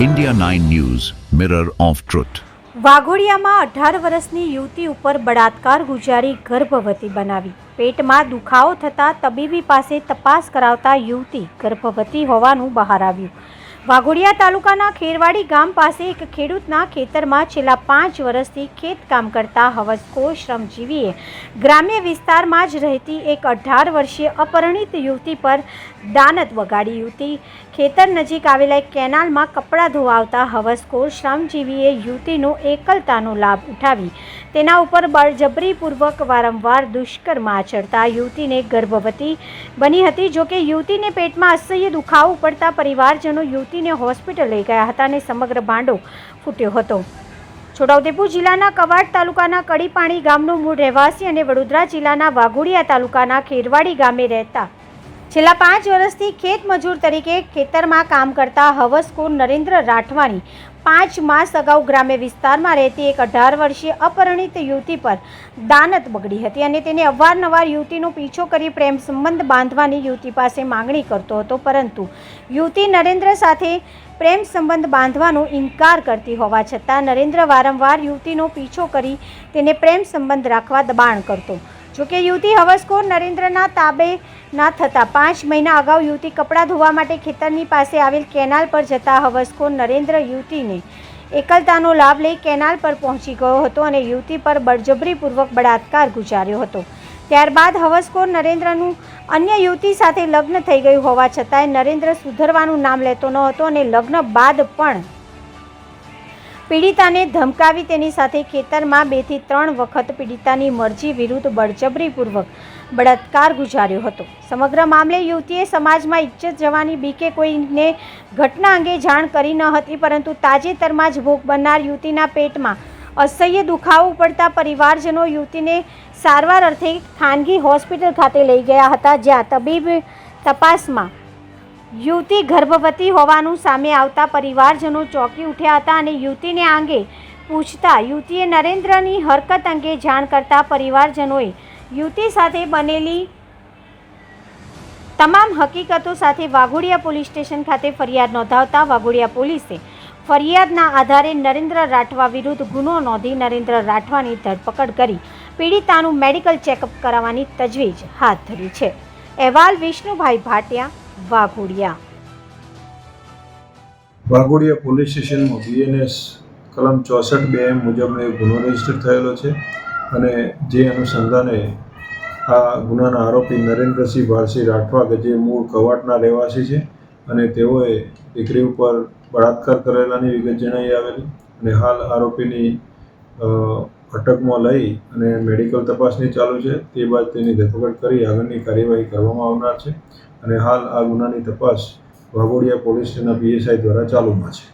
India 9 News, Mirror of Truth. વાઘોડિયામાં અઢાર વર્ષની યુવતી ઉપર બળાત્કાર, ગુજારી, ગર્ભવતી બનાવી પેટમાં દુખાવો થતાં તબીબી પાસે તપાસ કરાવતા યુવતી ગર્ભવતી હોવાનું બહાર આવ્યું વાઘોડિયા તાલુકાના ખેરવાડી ગામ પાસે એક ખેડૂતના ખેતરમાં છેલ્લા પાંચ વર્ષથી ખેતકામ કરતા હવસખોર શ્રમજીવીએ ગ્રામ્ય વિસ્તારમાં જ રહેતી એક અઢાર વર્ષીય અપરિણિત યુવતી પર દાનત વગાડી યુવતી. ખેતર નજીક આવેલા એક કેનાલમાં કપડાં ધોવાવતા હવસખોર શ્રમજીવીએ યુવતીનો એકલતાનો લાભ ઉઠાવી. તેના ઉપર બળજબરીપૂર્વક વારંવાર દુષ્કર્મ આચરતા યુવતીને ગર્ભવતી બની હતી જોકે યુવતીને પેટમાં અસહ્ય દુખાવો પડતા પરિવારજનો યુવતીને હોસ્પિટલ લઈ ગયા હતા અને સમગ્ર ભાંડો ફૂટ્યો હતો. છોટાઉદેપુર જિલ્લાના કવાડ તાલુકાના કડીપાણી ગામનો મૂળ રહેવાસી અને વડોદરા જિલ્લાના વાઘોડિયા તાલુકાના ખેરવાડી ગામે રહેતા છેલ્લા પાંચ વર્ષથી ખેત મજૂર તરીકે ખેતરમાં કામ કરતા હવસકોર નરેન્દ્ર રાઠવાની પાંચ માસ અગાઉ ગ્રામ્ય વિસ્તારમાં રહેતી એક અઢાર વર્ષીય અપરિણિત યુવતી પર દાનત બગડી હતી અને તેને અવારનવાર યુવતીનો પીછો કરી પ્રેમ સંબંધ બાંધવાની યુવતી પાસે માંગણી કરતો હતો. પરંતુ યુવતી નરેન્દ્ર સાથે પ્રેમ સંબંધ બાંધવાનો ઇનકાર કરતી હોવા છતાં નરેન્દ્ર વારંવાર યુવતીનો પીછો કરી તેને પ્રેમ સંબંધ રાખવા દબાણ કરતો. જોકે યુવતી હવસખોર નરેન્દ્રના તાબે ના થતાં. પાંચ મહિના અગાઉ યુવતી કપડાં ધોવા માટે ખેતરની પાસે આવેલ કેનાલ પર જતા હવસખોર નરેન્દ્ર યુવતીને એકલતાનો લાભ લઈ કેનાલ પર પહોંચી ગયો હતો અને યુવતી પર બળજબરીપૂર્વક બળાત્કાર ગુજાર્યો હતો. ત્યારબાદ હવસખોર નરેન્દ્રનું અન્ય યુવતી સાથે લગ્ન થઈ ગયું હોવા છતાંય નરેન્દ્ર સુધરવાનું નામ લેતો ન હતો અને લગ્ન બાદ પણ પીડિતાને ધમકાવી તેની સાથે ખેતરમાં બેથી ત્રણ વખત પીડિતાની મરજી વિરુદ્ધ બળજબરીપૂર્વક બળાત્કાર ગુજાર્યો હતો. સમગ્ર મામલે યુવતીએ સમાજમાં ઇજ્જત જવાની બીકે કોઈને ઘટના અંગે જાણ કરી ન હતી, પરંતુ તાજેતરમાં જ ભોગ બનનાર યુવતીના પેટમાં અસહ્ય દુખાવો પડતા પરિવારજનો યુવતીને સારવાર અર્થે ખાનગી હોસ્પિટલ ખાતે લઈ ગયા હતા, જ્યાં તબીબ તપાસમાં યુવતી ગર્ભવતી હોવાનું સામે આવતા પરિવારજનો ચોંકી ઉઠ્યા હતા અને યુવતીને અંગે પૂછતા, યુવતીએ નરેન્દ્રની હરકત અંગે જાણ કરતા પરિવારજનોએ યુવતી સાથે બનેલી તમામ હકીકતો સાથે વાઘોડિયા પોલીસ સ્ટેશન ખાતે ફરિયાદ નોંધાવતા વાઘોડિયા પોલીસે ફરિયાદના આધારે નરેન્દ્ર રાઠવા વિરુદ્ધ ગુનો નોંધી નરેન્દ્ર રાઠવાની ધરપકડ કરી. પીડિતાનું મેડિકલ ચેકઅપ કરાવવાની તજવીજ હાથ ધરી છે. અહેવાલ વિષ્ણુભાઈ ભાટિયા વાઘોડિયા. વાઘોડિયા પોલીસ સ્ટેશનમાં બીએનએસ કલમ ચોસઠ બે એમ મુજબનો એક ગુનો રજિસ્ટર થયેલો છે અને જે અનુસંધાને આ ગુનાના આરોપી નરેન્દ્રસિંહ ભારસિંહ રાઠવા કે જે મૂળ કવાટના રહેવાસી છે અને તેઓએ દીકરી ઉપર બળાત્કાર કરેલાની વિગત જણાઈ આવેલી અને હાલ આરોપીની અટકમાં લઈ અને મેડિકલ તપાસની ચાલુ છે, તે બાદ તેની ધરપકડ કરી આગળની કાર્યવાહી કરવામાં આવનાર છે અને હાલ આ ગુનાની તપાસ વાઘોડિયા પોલીસ સ્ટેશનના પીએસઆઈ દ્વારા ચાલુમાં છે.